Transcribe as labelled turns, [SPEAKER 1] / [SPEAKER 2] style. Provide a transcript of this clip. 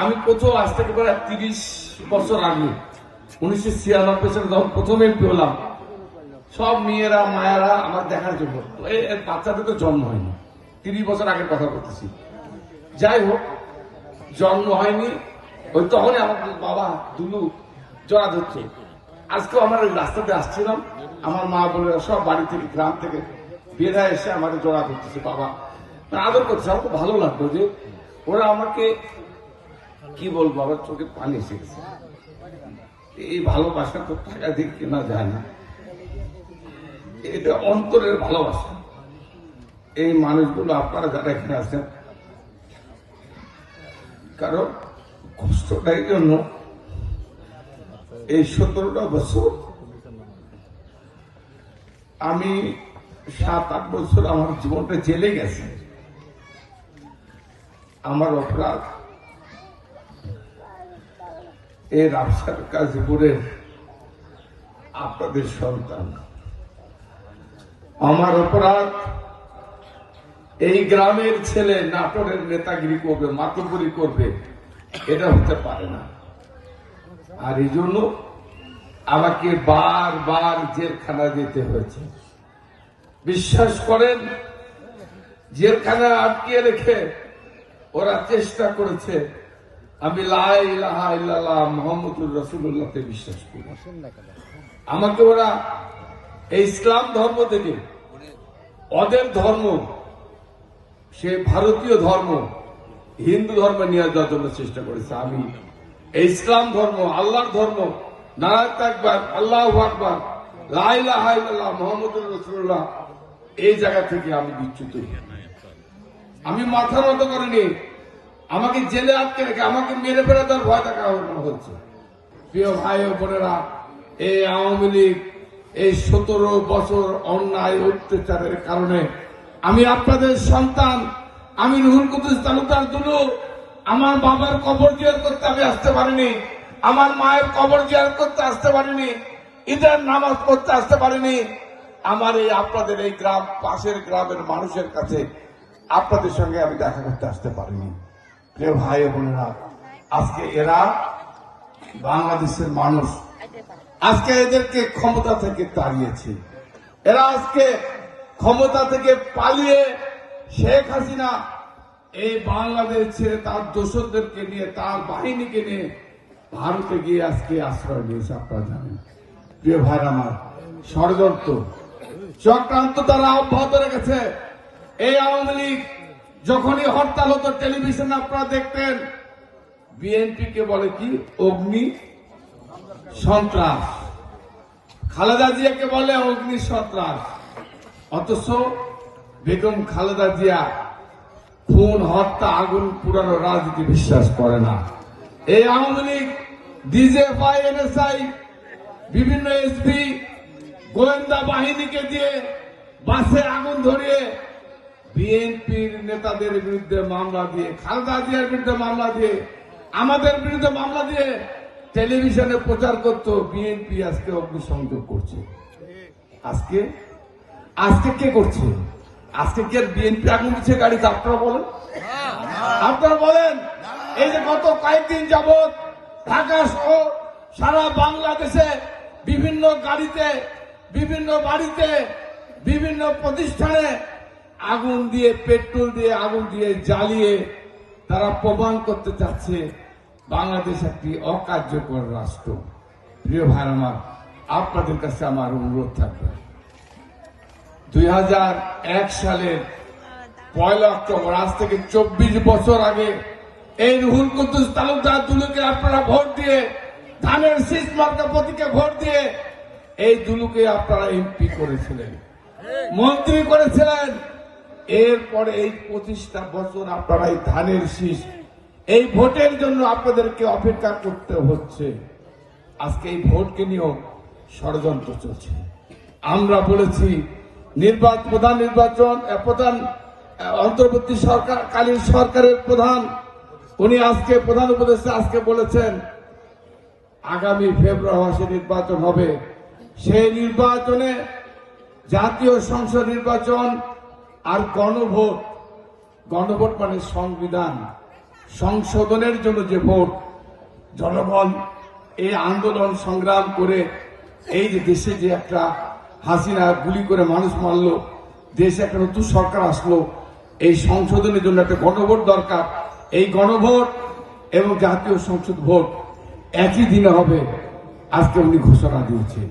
[SPEAKER 1] আমি প্রথম আজ থেকে প্রায় তিরিশ বছর আগে, উনিশশো ছিয়ানব্বই সালে যখন প্রথম এমপি হলাম, সব মেয়েরা, মায়েরা আমার দেখার জন্য। বাচ্চাদের তো জন্ম হয়নি। তিরিশ বছর আগের কথা বলতেছি। যাই হোক, জন্ম হয়নি। ওই তখনই আমার বাবা দুলু জড়া ধরছে। আজকেও আমার ওই রাস্তাতে আসছিলাম। আমার মা বোনেরা সব বাড়ি থেকে, গ্রাম থেকে বেড়া এসে আমাকে জড়া করতেছে বাবা। আদর করছে আমার ভালো লাগতো যে ওরা আমাকে কি বলব, আমার চোখে পানি এসে এই ভালোবাসা তো টাকা দিয়ে কেনা যায় না। এটা অন্তরের ভালোবাসা। এই মানুষগুলো, আপনারা যারা এখানে আছেন, কারণ কষ্টটা এই জন্য এই সতেরোটা বছর আমি সাত, আট বছর আমার জীবনটা জেলে গেছে। আমার অপরাধ এই রাফসার কাজীপুরের আপনাদের সন্তান। আমার অপরাধ, এই গ্রামের ছেলে নাটোরের নেতাগিরি করবে, মাতব্বরি করবে, এটা হতে পারে না। আর এই জন্য আমাকে বারবার জেলখানা যেতে হয়েছে। বিশ্বাস করেন, জেলখানা আটকে রেখে ওরা চেষ্টা করেছে আমি মোহাম্মদুর রসুল্লাহকে বিশ্বাস করি। আমাকে ওরা এই ইসলাম ধর্ম থেকে ওদের ধর্ম সে ভারতীয় ধর্ম হিন্দু ধর্ম নিয়ে যাওয়ার জন্য চেষ্টা করেছে। আমি এই ইসলাম ধর্ম আল্লাহর ধর্ম নারায়ণ আকবর আল্লাহ আকবর লাইলাহ রসুল্লাহ এই জায়গা থেকে আমি বিচ্যুত। আমি মাথা মতো করিনি। আমাকে জেলে আটকে রেখে, আমাকে মেরে ফেলে দেওয়ার ভয় দেখা হচ্ছে। প্রিয় ভাই ও বোনেরা, এই আওয়ামী লীগ এই সতেরো বছর অন্যায়, অত্যাচারের কারণে আমি আপনাদের সন্তান, আমি রুহুল কুতুস তালুকদার দুলু, আমার বাবার কবর জিয়ার করতে আমি আসতে পারিনি, আমার মায়ের কবর জিয়ার করতে আসতে পারিনি, ঈদের নামাজ পড়তে আসতে পারিনি, আমার এই আপনাদের এই গ্রাম, পাশের গ্রামের মানুষের কাছে আপনাদের সঙ্গে আমি দেখা করতে আসতে পারিনি। প্রিয় ভাই বোনেরা, আজকে এরা বাংলাদেশের মানুষ। আজকে এদেরকে ক্ষমতা থেকে তাড়িয়েছে। এরা আজকে ক্ষমতা থেকে পালিয়ে শেখ হাসিনা এই বাংলাদেশ ছেড়ে তার দোষদেরকে নিয়ে, তার বাহিনীকে নিয়ে ভারতে গিয়ে আজকে আশ্রয় নিয়েছে, আপনারা জানেন। প্রিয় ভাই আমার, ষড়যন্ত্র, চক্রান্ত তারা অব্যাহত রেখেছে। এই আওয়ামী লীগ যখনই হরতাল হতো, টেলিভিশনে আপনারা দেখতেন বিএনপি কে বলে কি? অগ্নি সন্ত্রাস। খালেদা জিয়াকে বলে অগ্নি সন্ত্রাস। অথচ বেগম খালেদা জিয়া খুন, হত্যা, আগুন পুরানো রাজনীতি বিশ্বাস করে না। এই আওয়ামী লীগ, ডিজেফআই, এনএসআই, বিভিন্ন এসপি গোয়েন্দা বাহিনীকে দিয়ে বাসে আগুন ধরিয়ে বিএনপির নেতাদের বিরুদ্ধে মামলা দিয়ে, খালেদা জিয়ার বিরুদ্ধে মামলা দিয়ে, আমাদের বিরুদ্ধে মামলা দিয়ে টেলিভিশনে প্রচার করত বিএনপি আজকে অগ্নিসংযোগ করছে। আজকে? আজকে কে করছে? আজকে কে বিএনপি আগুন দিচ্ছে গাড়িতে, আপনারা বলেন? আপনারা বলেন, এই যে গত কয়েকদিন যাবৎ ঢাকা সহ সারা বাংলাদেশে বিভিন্ন গাড়িতে, বিভিন্ন বাড়িতে, বিভিন্ন প্রতিষ্ঠানে আগুন দিয়ে, পেট্রোল দিয়ে, আগুন দিয়ে জ্বালিয়ে তারা প্রমাণ করতে চাচ্ছে বাংলাদেশ একটি অকার্যকর রাষ্ট্র। প্রিয় ভাই আমার, আপনাদের কাছে আমার অনুরোধ থাকবে। দুই সালের পয়লা অক্টোবর, আজ থেকে চব্বিশ বছর আগে এই রুহুল কুদ্দুস তালুকদার দুলুকে আপনারা ভোট দিয়ে, ধানের শীষ মার্কা প্রতীকে ভোট দিয়ে এই দুলুকে আপনারা এমপি করেছিলেন। মন্ত্রী করেছিলেন। এরপরে এই পঁচিশটা বছর আপনারা এই ধানের শীষ, এই ভোটের জন্য আপনাদেরকে অপেক্ষা করতে হচ্ছে। আজকে এই ভোটকে নিয়েও ষড়যন্ত্র চলছে। আমরা বলেছি নির্বাচন প্রধান নির্বাচন প্রধান অন্তর্বর্তী সরকার, কালীন সরকারের প্রধান, উনি আজকে প্রধান উপদেষ্টা আজকে বলেছেন, আগামী ফেব্রুয়ারি মাসে নির্বাচন হবে। সেই নির্বাচনে জাতীয় সংসদ নির্বাচন আর গণভোট গণভোট মানে সংবিধান। সংশোধনের জন্য যে ভোট, জনগণ এই আন্দোলন সংগ্রাম করে এই যে দেশে যে একটা হাসিনা গুলি করে মানুষ মারলো, দেশে একটা নতুন সরকার আসলো, এই সংশোধনের জন্য একটা গণভোট দরকার। এই গণভোট এবং জাতীয় সংসদ ভোট একই দিনে হবে, আজকে উনি ঘোষণা দিয়েছেন।